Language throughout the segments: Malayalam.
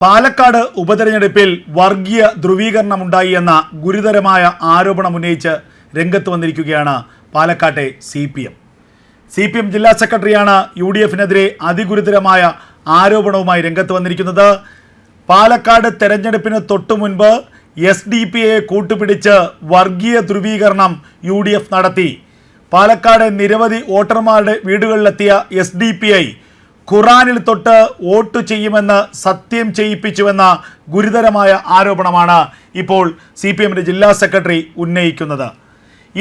പാലക്കാട് ഉപതെരഞ്ഞെടുപ്പിൽ വർഗീയ ധ്രുവീകരണം ഉണ്ടായി എന്ന ഗുരുതരമായ ആരോപണം ഉന്നയിച്ച് രംഗത്ത് വന്നിരിക്കുകയാണ് പാലക്കാട്ടെ C P M. C P M ജില്ലാ സെക്രട്ടറിയാണ് യു ഡി എഫിനെതിരെ അതിഗുരുതരമായ ആരോപണവുമായി രംഗത്ത് വന്നിരിക്കുന്നത്. പാലക്കാട് തെരഞ്ഞെടുപ്പിന് തൊട്ടു മുൻപ് എസ് ഡി പി എ കൂട്ടുപിടിച്ച് വർഗീയ ധ്രുവീകരണം യു ഡി എഫ് നടത്തി. പാലക്കാട് നിരവധി വോട്ടർമാരുടെ വീടുകളിലെത്തിയ എസ് ഡി പി ഐ ഖുറാനിൽ തൊട്ട് വോട്ട് ചെയ്യുമെന്ന് സത്യം ചെയ്യിപ്പിച്ചുവെന്ന ഗുരുതരമായ ആരോപണമാണ് ഇപ്പോൾ സി പി എമ്മിന്റെ ജില്ലാ സെക്രട്ടറി ഉന്നയിക്കുന്നത്.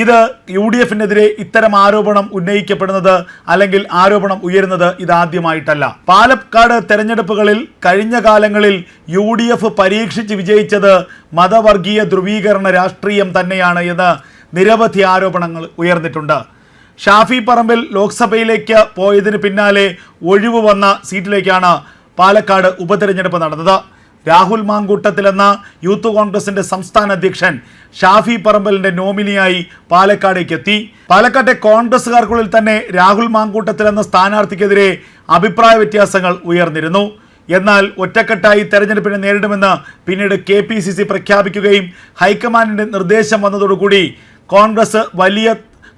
ഇത് യു ഡി എഫിനെതിരെ ഇത്തരം ആരോപണം ഉന്നയിക്കപ്പെടുന്നത് അല്ലെങ്കിൽ ആരോപണം ഉയരുന്നത് ഇതാദ്യമായിട്ടല്ല. പാലക്കാട് തെരഞ്ഞെടുപ്പുകളിൽ കഴിഞ്ഞ കാലങ്ങളിൽ യു ഡി എഫ് പരീക്ഷിച്ച് വിജയിച്ചത് മതവർഗീയ ധ്രുവീകരണ രാഷ്ട്രീയം തന്നെയാണ് എന്ന് നിരവധി ആരോപണങ്ങൾ ഉയർന്നിട്ടുണ്ട്. ഷാഫി പറമ്പിൽ ലോക്സഭയിലേക്ക് പോയതിന് പിന്നാലെ ഒഴിവ് വന്ന സീറ്റിലേക്കാണ് പാലക്കാട് ഉപതെരഞ്ഞെടുപ്പ് നടന്നത്. രാഹുൽ മാങ്കൂട്ടത്തിൽ എന്ന യൂത്ത് കോൺഗ്രസിന്റെ സംസ്ഥാന അധ്യക്ഷൻ ഷാഫി പറമ്പലിന്റെ നോമിനിയായി പാലക്കാടേക്ക് എത്തി. പാലക്കാട്ടെ കോൺഗ്രസുകാർക്കുള്ളിൽ തന്നെ രാഹുൽ മാങ്കൂട്ടത്തിൽ എന്ന സ്ഥാനാർത്ഥിക്കെതിരെ അഭിപ്രായ വ്യത്യാസങ്ങൾ ഉയർന്നിരുന്നു. എന്നാൽ ഒറ്റക്കെട്ടായി തെരഞ്ഞെടുപ്പിനെ നേരിടുമെന്ന് പിന്നീട് കെ പി സി സി പ്രഖ്യാപിക്കുകയും ഹൈക്കമാൻഡിന്റെ നിർദ്ദേശം വന്നതോടുകൂടി കോൺഗ്രസ് വലിയ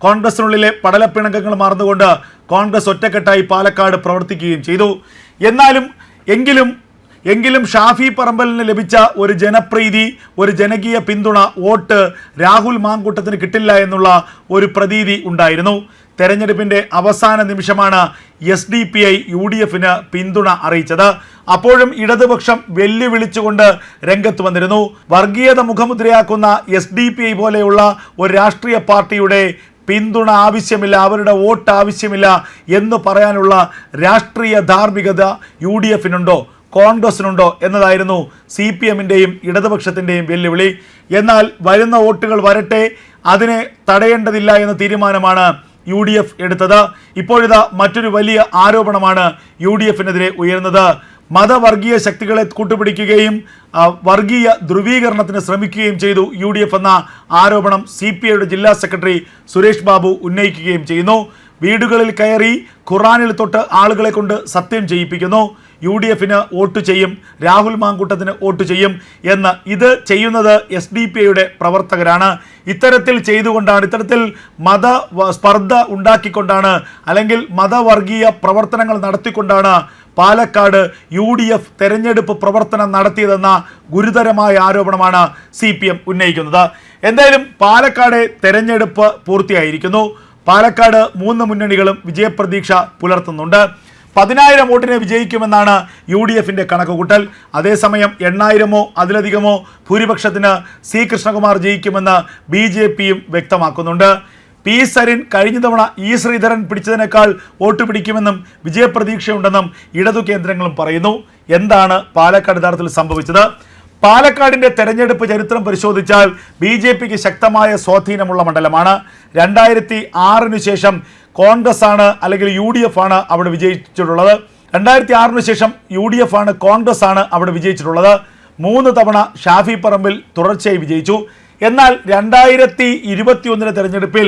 കോൺഗ്രസിനുള്ളിലെ പടലപ്പിണക്കങ്ങൾ മറന്നുകൊണ്ട് കോൺഗ്രസ് ഒറ്റക്കെട്ടായി പാലക്കാട് പ്രവർത്തിക്കുകയും ചെയ്തു. എന്നാലും എങ്കിലും എങ്കിലും ഷാഫി പറമ്പലിന് ലഭിച്ച ഒരു ജനപ്രീതി ഒരു ജനകീയ പിന്തുണ വോട്ട് രാഹുൽ മാങ്കൂട്ടത്തിന് കിട്ടില്ല എന്നുള്ള ഒരു പ്രതീതി ഉണ്ടായിരുന്നു. തെരഞ്ഞെടുപ്പിന്റെ അവസാന നിമിഷമാണ് S D P I U D എഫിന് പിന്തുണ അറിയിച്ചത്. അപ്പോഴും ഇടതുപക്ഷം വെല്ലുവിളിച്ചുകൊണ്ട് രംഗത്ത് വന്നിരുന്നു. വർഗീയത മുഖമുദ്രയാക്കുന്ന എസ് ഡി പി ഐ പോലെയുള്ള ഒരു രാഷ്ട്രീയ പാർട്ടിയുടെ പിന്തുണ ആവശ്യമില്ല അവരുടെ വോട്ട് ആവശ്യമില്ല എന്ന് പറയാനുള്ള രാഷ്ട്രീയ ധാർമ്മികത യു ഡി എഫിനുണ്ടോ കോൺഗ്രസിനുണ്ടോ എന്നതായിരുന്നു സി പി എമ്മിന്റെയും ഇടതുപക്ഷത്തിന്റെയും വെല്ലുവിളി. എന്നാൽ വരുന്ന വോട്ടുകൾ വരട്ടെ അതിനെ തടയേണ്ടതില്ല എന്ന തീരുമാനമാണ് യു ഡി എഫ് എടുത്തത്. ഇപ്പോഴിതാ മറ്റൊരു വലിയ ആരോപണമാണ് യു ഡി എഫിനെതിരെ ഉയർന്നത് മതവർഗീയ ശക്തികളെ കൂട്ടുപിടിക്കുകയും വർഗീയ ധ്രുവീകരണത്തിന് ശ്രമിക്കുകയും ചെയ്തു. യു എന്ന ആരോപണം സി ജില്ലാ സെക്രട്ടറി സുരേഷ് ബാബു ഉന്നയിക്കുകയും ചെയ്യുന്നു. വീടുകളിൽ കയറി ഖുറാനിൽ തൊട്ട് ആളുകളെ കൊണ്ട് സത്യം ചെയ്യിപ്പിക്കുന്നു. യു ഡി എഫിന് വോട്ട് ചെയ്യും. രാഹുൽ മാങ്കൂട്ടത്തിന് വോട്ട് ചെയ്യും. എന്ന് ഇത് ചെയ്യുന്നത് എസ് ഡി പി ഐയുടെ പ്രവർത്തകരാണ്. ഇത്തരത്തിൽ ചെയ്തുകൊണ്ടാണ് ഇത്തരത്തിൽ മത സ്പർദ്ധ ഉണ്ടാക്കിക്കൊണ്ടാണ് അല്ലെങ്കിൽ മതവർഗീയ പ്രവർത്തനങ്ങൾ നടത്തിക്കൊണ്ടാണ് പാലക്കാട് യു ഡി എഫ് തെരഞ്ഞെടുപ്പ് പ്രവർത്തനം നടത്തിയതെന്ന ഗുരുതരമായ ആരോപണമാണ് സി പി എം ഉന്നയിക്കുന്നത്. എന്തായാലും പാലക്കാട് തെരഞ്ഞെടുപ്പ് പൂർത്തിയായിരിക്കുന്നു. പാലക്കാട് മൂന്ന് മുന്നണികളും വിജയപ്രതീക്ഷ പുലർത്തുന്നുണ്ട്. പതിനായിരം വോട്ടിനെ വിജയിക്കുമെന്നാണ് യു ഡി എഫിന്റെ കണക്കുകൂട്ടൽ. അതേസമയം എണ്ണായിരമോ അതിലധികമോ ഭൂരിപക്ഷത്തിന് സി കൃഷ്ണകുമാർ ജയിക്കുമെന്ന് ബി ജെ പിയും വ്യക്തമാക്കുന്നുണ്ട്. പി സരിൻ കഴിഞ്ഞ തവണ ഇ ശ്രീധരൻ പിടിച്ചതിനേക്കാൾ വോട്ട് പിടിക്കുമെന്നും വിജയപ്രതീക്ഷയുണ്ടെന്നും ഇടതു കേന്ദ്രങ്ങളും പറയുന്നു. എന്താണ് പാലക്കാട് യഥാർത്ഥത്തിൽ സംഭവിച്ചത്? പാലക്കാടിന്റെ തെരഞ്ഞെടുപ്പ് ചരിത്രം പരിശോധിച്ചാൽ ബി ജെ പിക്ക് ശക്തമായ സ്വാധീനമുള്ള മണ്ഡലമാണ്. രണ്ടായിരത്തി ആറിന് ശേഷം കോൺഗ്രസ് ആണ് അല്ലെങ്കിൽ യു ഡി എഫ് ആണ് അവിടെ വിജയിച്ചിട്ടുള്ളത്. രണ്ടായിരത്തി ആറിന് ശേഷം യു ഡി എഫ് ആണ് കോൺഗ്രസ് ആണ് അവിടെ വിജയിച്ചിട്ടുള്ളത്. മൂന്ന് തവണ ഷാഫി പറമ്പിൽ തുടർച്ചയായി വിജയിച്ചു. എന്നാൽ രണ്ടായിരത്തി ഇരുപത്തിയൊന്നിലെ തെരഞ്ഞെടുപ്പിൽ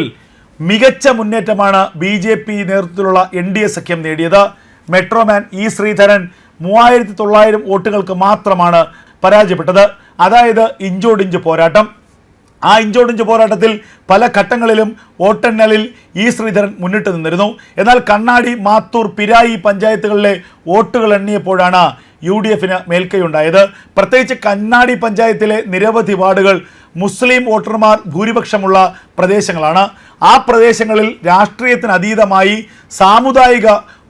മികച്ച മുന്നേറ്റമാണ് ബി ജെ പി നേതൃത്വത്തിലുള്ള എൻ ഡി എ സഖ്യം നേടിയത്. മെട്രോമാൻ ഇ ശ്രീധരൻ മൂവായിരത്തി തൊള്ളായിരം വോട്ടുകൾക്ക് മാത്രമാണ് പരാജയപ്പെട്ടത്. അതായത് ഇഞ്ചോടിഞ്ച് പോരാട്ടം. ആ ഇഞ്ചോടിഞ്ച് പോരാട്ടത്തിൽ പല ഘട്ടങ്ങളിലും വോട്ടെണ്ണലിൽ ഇ ശ്രീധരൻ മുന്നിട്ട് നിന്നിരുന്നു. എന്നാൽ കണ്ണാടി മാത്തൂർ പിരായി പഞ്ചായത്തുകളിലെ വോട്ടുകൾ എണ്ണിയപ്പോഴാണ് യു ഡി എഫിന് മേൽക്കൈയുണ്ടായത്. പ്രത്യേകിച്ച് കണ്ണാടി പഞ്ചായത്തിലെ നിരവധി വാർഡുകൾ മുസ്ലിം വോട്ടർമാർ ഭൂരിപക്ഷമുള്ള പ്രദേശങ്ങളാണ്. ആ പ്രദേശങ്ങളിൽ രാഷ്ട്രീയത്തിന് അതീതമായി സാമുദായിക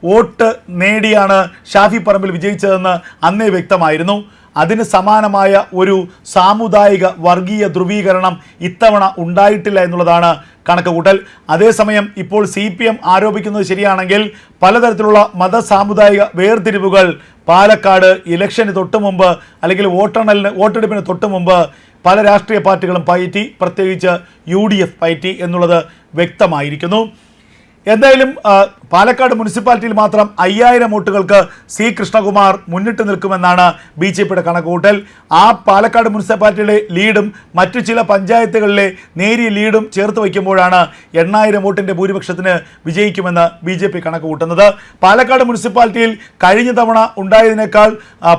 വോട്ട് നേടിയാണ് ഷാഫി പറമ്പിൽ വിജയിച്ചതെന്ന് അന്നേ വ്യക്തമായിരുന്നു. അതിന് സമാനമായ ഒരു സാമുദായിക വർഗീയ ധ്രുവീകരണം ഇത്തവണ ഉണ്ടായിട്ടില്ല എന്നുള്ളതാണ് കണക്കുകൂട്ടൽ. അതേസമയം ഇപ്പോൾ സി പി എം ആരോപിക്കുന്നത് ശരിയാണെങ്കിൽ പലതരത്തിലുള്ള മത സാമുദായിക വേർതിരിവുകൾ പാലക്കാട് ഇലക്ഷന് തൊട്ട് മുമ്പ് അല്ലെങ്കിൽ വോട്ടെണ്ണലിന് വോട്ടെടുപ്പിന് തൊട്ട് മുമ്പ് പല രാഷ്ട്രീയ പാർട്ടികളും പയറ്റി പ്രത്യേകിച്ച് യു ഡി എഫ് പയറ്റി എന്നുള്ളത് വ്യക്തമായിരിക്കുന്നു. എന്തായാലും പാലക്കാട് മുനിസിപ്പാലിറ്റിയിൽ മാത്രം അയ്യായിരം വോട്ടുകൾക്ക് സി കൃഷ്ണകുമാർ മുന്നിട്ട് നിൽക്കുമെന്നാണ് ബി ജെ പിയുടെ കണക്കുകൂട്ടൽ. ആ പാലക്കാട് മുനിസിപ്പാലിറ്റിയുടെ ലീഡും മറ്റു ചില പഞ്ചായത്തുകളിലെ നേരിയ ലീഡും ചേർത്ത് വയ്ക്കുമ്പോഴാണ് എണ്ണായിരം വോട്ടിന്റെ ഭൂരിപക്ഷത്തിന് വിജയിക്കുമെന്ന് ബി ജെ പി കണക്കുകൂട്ടുന്നത്. പാലക്കാട് മുനിസിപ്പാലിറ്റിയിൽ കഴിഞ്ഞ തവണ ഉണ്ടായതിനേക്കാൾ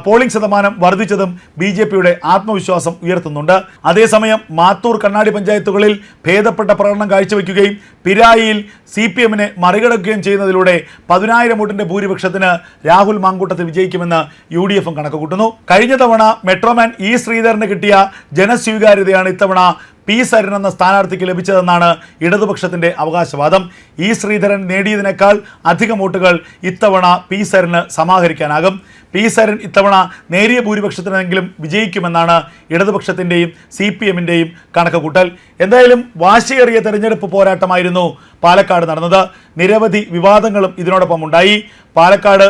പോളിംഗ് ശതമാനം വർദ്ധിച്ചതും ബി ജെ പിയുടെ ആത്മവിശ്വാസം ഉയർത്തുന്നുണ്ട്. അതേസമയം മാത്തൂർ കണ്ണാടി പഞ്ചായത്തുകളിൽ ഭേദപ്പെട്ട പ്രകടനം കാഴ്ചവെക്കുകയും പിരായിയിൽ സി പി എമ്മിനെ മറികടക്കുകയും ചെയ്യുന്നതിലൂടെ പതിനായിരം വോട്ടിന്റെ ഭൂരിപക്ഷത്തിന് രാഹുൽ മാങ്കൂട്ടത്തിൽ വിജയിക്കുമെന്ന് യു ഡി എഫും കണക്ക് കൂട്ടുന്നു കഴിഞ്ഞ തവണ മെട്രോമാൻ ഇ ശ്രീധരന് കിട്ടിയ ജനസ്വീകാര്യതയാണ് ഇത്തവണ പി സരൻ എന്ന സ്ഥാനാർത്ഥിക്ക് ലഭിച്ചതെന്നാണ് ഇടതുപക്ഷത്തിന്റെ അവകാശവാദം. ഇ ശ്രീധരൻ നേടിയതിനേക്കാൾ അധികം വോട്ടുകൾ ഇത്തവണ പി സരന് സമാഹരിക്കാനാകും. പി സരൻ ഇത്തവണ നേരിയ ഭൂരിപക്ഷത്തിനെങ്കിലും വിജയിക്കുമെന്നാണ് ഇടതുപക്ഷത്തിന്റെയും സി പി എമ്മിന്റെയും കണക്ക് കൂട്ടൽ എന്തായാലും വാശിയേറിയ തെരഞ്ഞെടുപ്പ് പോരാട്ടമായിരുന്നു പാലക്കാട് നടന്നത്. നിരവധി വിവാദങ്ങളും ഇതിനോടൊപ്പം ഉണ്ടായി പാലക്കാട്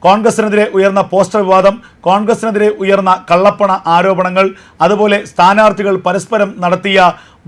കോൺഗ്രസിനെതിരെ ഉയർന്ന പോസ്റ്റർ വിവാദം കോൺഗ്രസിനെതിരെ ഉയർന്ന കള്ളപ്പണ ആരോപണങ്ങൾ അതുപോലെ സ്ഥാനാർത്ഥികൾ പരസ്പരം നടത്തിയ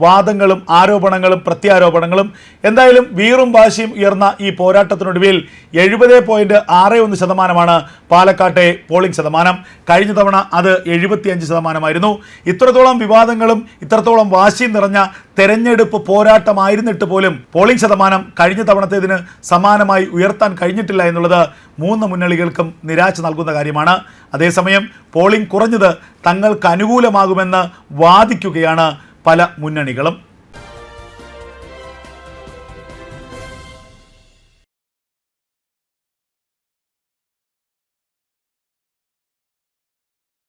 വാദങ്ങളും ആരോപണങ്ങളും പ്രത്യാരോപണങ്ങളും എന്തായാലും വീറും വാശിയും ഉയർന്ന ഈ പോരാട്ടത്തിനൊടുവിൽ എഴുപത് പോയിന്റ് ആറ് ഒന്ന് ശതമാനമാണ് പാലക്കാട്ടെ പോളിംഗ് ശതമാനം. കഴിഞ്ഞ തവണ അത് എഴുപത്തിയഞ്ച് ശതമാനമായിരുന്നു. ഇത്രത്തോളം വിവാദങ്ങളും ഇത്രത്തോളം വാശിയും നിറഞ്ഞ തെരഞ്ഞെടുപ്പ് പോരാട്ടമായിരുന്നിട്ട് പോലും പോളിംഗ് ശതമാനം കഴിഞ്ഞ തവണത്തേതിന് സമാനമായി ഉയർത്താൻ കഴിഞ്ഞിട്ടില്ല എന്നുള്ളത് മൂന്ന് മുന്നണികൾക്കും നിരാശ നൽകുന്ന കാര്യമാണ്. അതേസമയം പോളിംഗ് കുറഞ്ഞത് തങ്ങൾക്ക് അനുകൂലമാകുമെന്ന് വാദിക്കുകയാണ് പല മുന്നണികളും